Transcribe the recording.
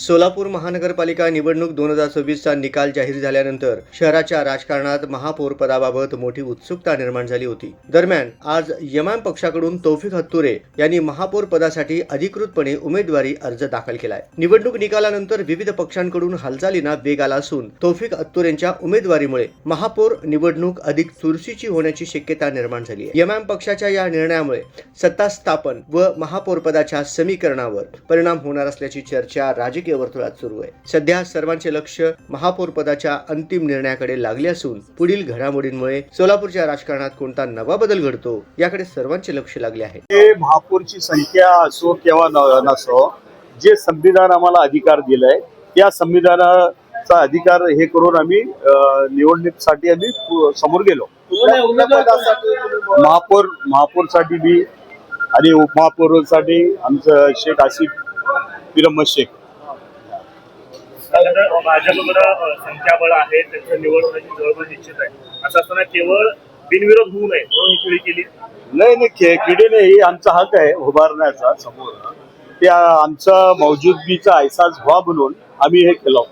सोलापूर महानगरपालिका निवडणूक दोन हजार सव्वीसचा निकाल जाहीर झाल्यानंतर शहराच्या राजकारणात महापौर पदाबाबत मोठी उत्सुकता निर्माण झाली होती. दरम्यान आज यमान पक्षाकडून तौफिक हत्तुरे यांनी महापौर पदासाठी अधिकृतपणे उमेदवारी अर्ज दाखल केलाय. निवडणूक निकालानंतर विविध पक्षांकडून हालचालींना वेग आला असून तौफिक हत्तुरेंच्या उमेदवारीमुळे महापौर निवडणूक अधिक चुरशीची होण्याची शक्यता निर्माण झाली आहे. यमान पक्षाच्या या निर्णयामुळे सत्ता स्थापन व महापौर पदाच्या समीकरणावर परिणाम होणार असल्याची चर्चा राजकीय वर्तुळात सुरू आहे. सध्या सर्वांचे लक्ष महापौर पदाच्या अंतिम निर्णयाकडे लागले असून पुढील घडामोडींमुळे सोलापूरच्या राजकारणात कोणता नवा बदल घडतो याकडे सर्वांचे लक्ष लागले आहे. महापौरची संख्या असो किंवा नसो जे संविधान आम्हाला अधिकार दिलाय त्या संविधानाचा अधिकार हे करून आम्ही निवडणुकीसाठी आम्ही समोर गेलो. महापौर महापौरसाठी बी आणि उपमहापौरसाठी आमचं शेख आसिफ पिरमद शेख. भाजपकडं संख्याबळ आहे त्यांचं निवड होण्याची जवळपास निश्चित आहे. असं असताना केवळ बिनविरोध होऊ नये म्हणून ही खेळी केली. नाही नाही किडे नाही आमचा हक आहे उभारण्याचा समोर. त्या आमचा मौजूदगीचा अहसास व्हा म्हणून आम्ही हे केलं.